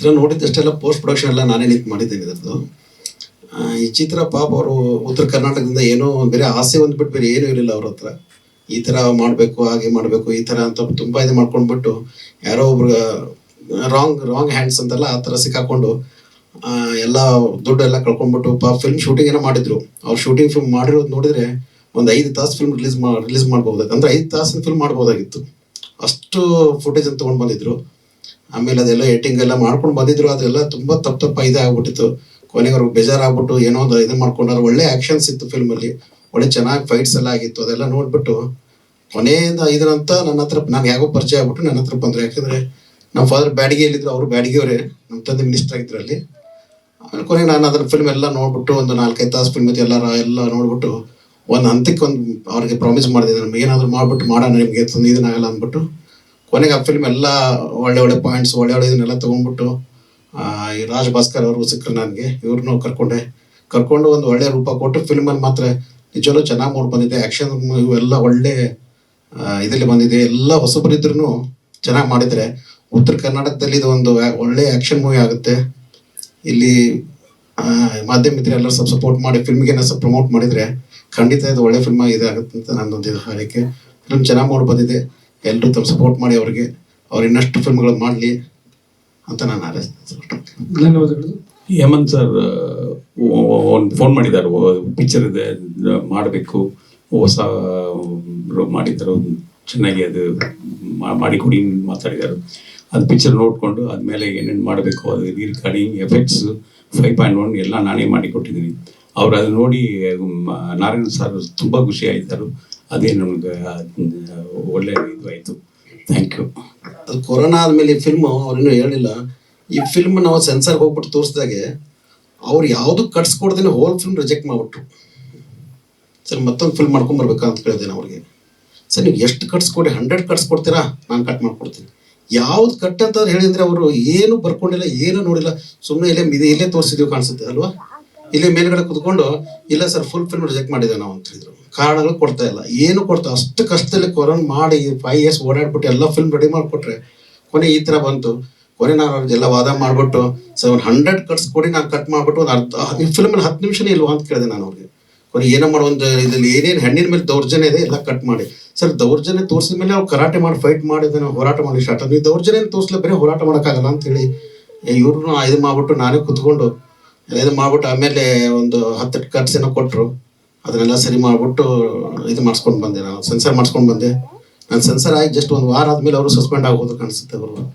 ಚಿತ್ರ ನೋಡಿದ್ದಷ್ಟೆಲ್ಲ post production ಎಲ್ಲ ನಾನೇ ನಿಂತು ಮಾಡಿದ್ದೇನೆ ಇದರದ್ದು. ಈ ಚಿತ್ರ ಪಾಪ ಅವರು ಉತ್ತರ ಕರ್ನಾಟಕದಿಂದ ಏನೋ ಬೇರೆ ಆಸೆ ಒಂದು ಬಿಟ್ಟು ಬೇರೆ ಏನೂ ಇರಲಿಲ್ಲ ಅವ್ರ ಹತ್ರ. ಈ ಥರ ಮಾಡಬೇಕು, ಹಾಗೆ ಮಾಡಬೇಕು, ಈ ಥರ ಅಂತ ತುಂಬ ಇದು ಮಾಡ್ಕೊಂಡ್ಬಿಟ್ಟು ಯಾರೋ ಒಬ್ರು ರಾಂಗ್ ರಾಂಗ್ ಹ್ಯಾಂಡ್ಸ್ ಅಂತೆಲ್ಲ ಆ ಥರ ಸಿಕ್ಕಾಕೊಂಡು ಎಲ್ಲ ದುಡ್ಡು ಎಲ್ಲ ಕಳ್ಕೊಂಡ್ಬಿಟ್ಟು ಪಾಪ ಫಿಲ್ಮ್ ಶೂಟಿಂಗ್ ಏನೋ ಮಾಡಿದ್ರು. ಅವ್ರು ಶೂಟಿಂಗ್ ಫಿಲ್ಮ್ ಮಾಡಿರೋದು ನೋಡಿದ್ರೆ ಒಂದು ಐದು ತಾಸು ಫಿಲ್ಮ್ ರಿಲೀಸ್ ಮಾ ರಿಲೀಸ್ ಮಾಡ್ಬೋದಾಗಿತ್ತು. ಅಂದರೆ ಐದು ತಾಸಿನ ಫಿಲ್ಮ್ ಮಾಡ್ಬೋದಾಗಿತ್ತು. ಅಷ್ಟು ಫುಟೇಜ್ ಅಂತ ತೊಗೊಂಡು ಬಂದಿದ್ರು. ಆಮೇಲೆ ಅದೆಲ್ಲ ಏಟಿಂಗ್ ಎಲ್ಲ ಮಾಡ್ಕೊಂಡು ಬಂದಿದ್ರು, ಅದೆಲ್ಲ ತುಂಬಾ ತಪ್ಪು ತಪ್ಪ ಇದೇ ಆಗ್ಬಿಟ್ಟಿತ್ತು. ಕೊನೆಗೆ ಅವ್ರಿಗೆ ಬೇಜಾರಾಗ್ಬಿಟ್ಟು ಏನೋ ಒಂದು ಇದು ಮಾಡ್ಕೊಂಡಾರ. ಒಳ್ಳೆ ಆಕ್ಷನ್ಸ್ ಇತ್ತು ಫಿಲ್ಮಲ್ಲಿ ಒಳ್ಳೆ ಚೆನ್ನಾಗಿ ಫೈಟ್ಸ್ ಎಲ್ಲ ಆಗಿತ್ತು. ಅದೆಲ್ಲ ನೋಡ್ಬಿಟ್ಟು ಕೊನೆಯಿಂದ ಇದರಂತ ನನ್ನ ಹತ್ರ ನಾನು ಯಾಕೋ ಪರಿಚಯ ಆಗ್ಬಿಟ್ಟು ನನ್ನ ಹತ್ರ ಬಂದ್ರು. ಯಾಕಂದರೆ ನಮ್ಮ ಫಾದರ್ ಬ್ಯಾಡಿಗೆಯಲ್ಲಿದ್ದರು ಅವರು ಬ್ಯಾಡಿಗೆಯವರೇ. ನಮ್ಮ ತಂದೆ ಮಿನಿಸ್ಟರ್ ಆಗಿದ್ರು ಅಲ್ಲಿ ಆಮೇಲೆ ಕೊನೆಗೆ ನಾನು ಅದರ ಫಿಲ್ಮ್ ಎಲ್ಲ ನೋಡ್ಬಿಟ್ಟು ಒಂದು ನಾಲ್ಕೈದು ತಾಸು ಫಿಲ್ಮ್ ಎಲ್ಲ ಎಲ್ಲ ನೋಡ್ಬಿಟ್ಟು ಒಂದು ಹಂತಕ್ಕೆ ಒಂದು ಅವ್ರಿಗೆ ಪ್ರಾಮಿಸ್ ಮಾಡಿದೆ. ನಮ್ಗೆ ಏನಾದರೂ ಮಾಡ್ಬಿಟ್ಟು ಮಾಡೋಣ, ನಿಮಗೆ ಇದನ್ನಾಗಲ್ಲ ಅಂದ್ಬಿಟ್ಟು ಕೊನೆಗೆ ಆ ಫಿಲ್ಮ್ ಎಲ್ಲ ಒಳ್ಳೆ ಒಳ್ಳೆ ಪಾಯಿಂಟ್ಸ್ ಒಳ್ಳೆ ಒಳ್ಳೆ ಇದನ್ನೆಲ್ಲ ತೊಗೊಂಡ್ಬಿಟ್ಟು ಈ ರಾಜ್ ಭಾಸ್ಕರ್ ಅವರು ಸಿಕ್ಕರು ನನಗೆ. ಇವ್ರನ್ನೂ ಕರ್ಕೊಂಡೆ. ಕರ್ಕೊಂಡು ಒಂದು ಒಳ್ಳೆ ರೂಪ ಕೊಟ್ಟು ಫಿಲ್ಮಲ್ಲಿ ಮಾತ್ರ ನಿಜವಲ್ಲೂ ಚೆನ್ನಾಗಿ ಮೂಡ್ ಬಂದಿದೆ. ಆ್ಯಕ್ಷನ್ ಇವೆಲ್ಲ ಒಳ್ಳೆ ಇದರಲ್ಲಿ ಬಂದಿದೆ. ಎಲ್ಲ ಹೊಸಬರಿದ್ರು ಚೆನ್ನಾಗಿ ಮಾಡಿದರೆ ಉತ್ತರ ಕರ್ನಾಟಕದಲ್ಲಿ ಇದು ಒಂದು ಒಳ್ಳೆ ಆ್ಯಕ್ಷನ್ ಮೂವಿ ಆಗುತ್ತೆ. ಇಲ್ಲಿ ಮಾಧ್ಯಮ ಎಲ್ಲರೂ ಸ್ವಲ್ಪ ಸಪೋರ್ಟ್ ಮಾಡಿ ಫಿಲ್ಮ್ಗೆ ಸ್ವಲ್ಪ ಪ್ರಮೋಟ್ ಮಾಡಿದರೆ ಖಂಡಿತ ಇದು ಒಳ್ಳೆ ಫಿಲ್ಮ್ ಇದಾಗುತ್ತೆ ಅಂತ ನನ್ನೊಂದು ಇದು ಹಾರೈಕೆ ಫಿಲ್ಮ್ ಚೆನ್ನಾಗಿ ಮೂಡ್ ಬಂದಿದೆ. ಎಲ್ಲರೂ ತಮ್ಮ ಸಪೋರ್ಟ್ ಮಾಡಿ ಅವ್ರಿಗೆ ಅವ್ರು ಇನ್ನಷ್ಟು ಫಿಲ್ಮ್ಗಳು ಮಾಡಲಿ ಅಂತ ನಾನು ಧನ್ಯವಾದಗಳು. ಹೇಮಂತ್ ಸರ್ ಒಂದು ಫೋನ್ ಮಾಡಿದ್ದಾರೆ. ಪಿಕ್ಚರ್ ಇದೆ ಮಾಡಬೇಕು. ಹೊಸ ಮಾಡಿದ್ದಾರೆ ಚೆನ್ನಾಗಿ ಅದು ಮಾಡಿ ಮಾಡಿಕೊಡಿ ಮಾತಾಡಿದ್ದಾರೆ. ಅದು ಪಿಕ್ಚರ್ ನೋಡಿಕೊಂಡು ಅದ್ಮೇಲೆ ಏನೇನು ಮಾಡಬೇಕು ಅದು recording effects five point one ಎಲ್ಲ ನಾನೇ ಮಾಡಿಕೊಟ್ಟಿದ್ದೀನಿ. ಅವ್ರು ಅದು ನೋಡಿ ನಾರಾಯಣ ಸರ್ ತುಂಬ ಖುಷಿ ಆಯ್ತಾರು. ಅದೇ ನಮ್ಗೆ ಒಳ್ಳೆ ಇದು ಥ್ಯಾಂಕ್ ಯು ಅದು ಕೊರೋನಾ ಆದಮೇಲೆ ಈ ಫಿಲ್ಮ್ ಅವ್ರಿನ್ನೂ ಹೇಳಿಲ್ಲ. ಈ ಫಿಲ್ಮ್ ನಾವು ಸೆನ್ಸರ್ಗೆ ಹೋಗ್ಬಿಟ್ಟು ತೋರಿಸಿದಾಗೆ ಅವ್ರು ಯಾವುದು ಕಟ್ಸ್ಕೊಡ್ದೇನೆ ಹೋಲ್ ಫಿಲ್ಮ್ ರಿಜೆಕ್ಟ್ ಮಾಡ್ಬಿಟ್ರು. ಸರ್, ಮತ್ತೊಂದು ಫಿಲ್ಮ್ ಮಾಡ್ಕೊಂಬರ್ಬೇಕಾ ಅಂತ ಕೇಳಿದೆ ಅವ್ರಿಗೆ. ಸರ್, ನೀವು ಎಷ್ಟು ಕಟ್ಸ್ಕೊಡಿ ಹಂಡ್ರೆಡ್ ಕಟ್ಸ್ ಕೊಡ್ತೀರಾ? ನಾನು ಕಟ್ ಮಾಡ್ಕೊಡ್ತೀನಿ. ಯಾವ್ದು ಕಟ್ ಅಂತ ಹೇಳಿದ್ರೆ ಅವರು ಏನು ಬರ್ಕೊಂಡಿಲ್ಲ, ಏನು ನೋಡಿಲ್ಲ. ಸುಮ್ಮನೆ ಇಲ್ಲೇ ಇಲ್ಲೇ ತೋರಿಸಿದೀವಿ ಕಾಣಿಸುತ್ತೆ, ಅಲ್ವಾ? ಇಲ್ಲೇ ಮೇಲ್ಗಡೆ ಕುತ್ಕೊಂಡು, ಇಲ್ಲ ಸರ್ ಫುಲ್ ಫಿಲ್ಮ್ ರಿಜೆಕ್ಟ್ ಮಾಡಿದೆ ನಾವು ಅಂತ ಹೇಳಿದ್ರು. ಕಾರಣಗಳು ಕೊಡ್ತಾ ಇಲ್ಲ. ಏನು ಕೊಡ್ತಾ ಅಷ್ಟು ಕಷ್ಟದಲ್ಲಿ ಕೊರೋನ್ ಮಾಡಿ ಫೈವ್ ಇಯರ್ಸ್ ಓಡಾಡ್ಬಿಟ್ಟು ಎಲ್ಲ ಫಿಲ್ಮ್ ರೆಡಿ ಮಾಡಿಕೊಟ್ರೆ, ಕೊನೆ ಈ ಥರ ಬಂತು. ಕೊನೆ ನಾನು ಅವ್ರಿಗೆಲ್ಲ ವಾದ ಮಾಡಿಬಿಟ್ಟು ಸೆವೆನ್ ಹಂಡ್ರೆಡ್ ಕಟ್ಸ್ ಕೊಡಿ, ನಾನು ಕಟ್ ಮಾಡಿಬಿಟ್ಟು ಒಂದು ಅರ್ಧ ಈ ಫಿಲ್ಮಲ್ಲಿ ಹತ್ತು ನಿಮಿಷನೇ ಇಲ್ವಾ ಅಂತ ಕೇಳಿದೆ ನಾನು ಅವ್ರಿಗೆ. ಕೊನೆ ಏನೋ ಮಾಡೋ ಒಂದು ಇದ್ರಲ್ಲಿ ಏನೇನು ಹೆಣ್ಣಿನ ಮೇಲೆ ದೌರ್ಜನ್ಯ ಇದೆ, ಎಲ್ಲ ಕಟ್ ಮಾಡಿ. ಸರ್, ದೌರ್ಜನ್ಯ ತೋರಿಸಿದ ಮೇಲೆ ಅವ್ರು ಕರಾಟೆ ಮಾಡಿ ಫೈಟ್ ಮಾಡಿ ಅದನ್ನ ಹೋರಾಟ ಮಾಡಿ ಸ್ಟಾರ್ಟ್ ನೀವು ದೌರ್ಜನ್ಯ ತೋರಿಸ್ಲೇ ಬೇರೆ ಹೋರಾಟ ಮಾಡೋಕ್ಕಾಗಲ್ಲ ಅಂತೇಳಿ ಇವ್ರನ್ನ ಇದು ಮಾಡಿಬಿಟ್ಟು ನಾನೇ ಕುತ್ಕೊಂಡು ಎಲ್ಲ ಇದು ಮಾಡ್ಬಿಟ್ಟು ಆಮೇಲೆ ಒಂದು ಹತ್ತು ಏನೋ ಕೊಟ್ಟರು ಅದನ್ನೆಲ್ಲ ಸರಿ ಮಾಡಿಬಿಟ್ಟು ಇದು ಮಾಡಿಸ್ಕೊಂಡು ಬಂದೆ ನಾನು ಸೆನ್ಸರ್ ಮಾಡಿಸ್ಕೊಂಡು ಬಂದೆ. ನಾನು ಸೆನ್ಸರ್ ಆಗಿ ಜಸ್ಟ್ ಒಂದು ವಾರ ಆದಮೇಲೆ ಅವರು ಸಸ್ಪೆಂಡ್ ಆಗೋದು ಕಾಣಿಸುತ್ತೆ ಅವರು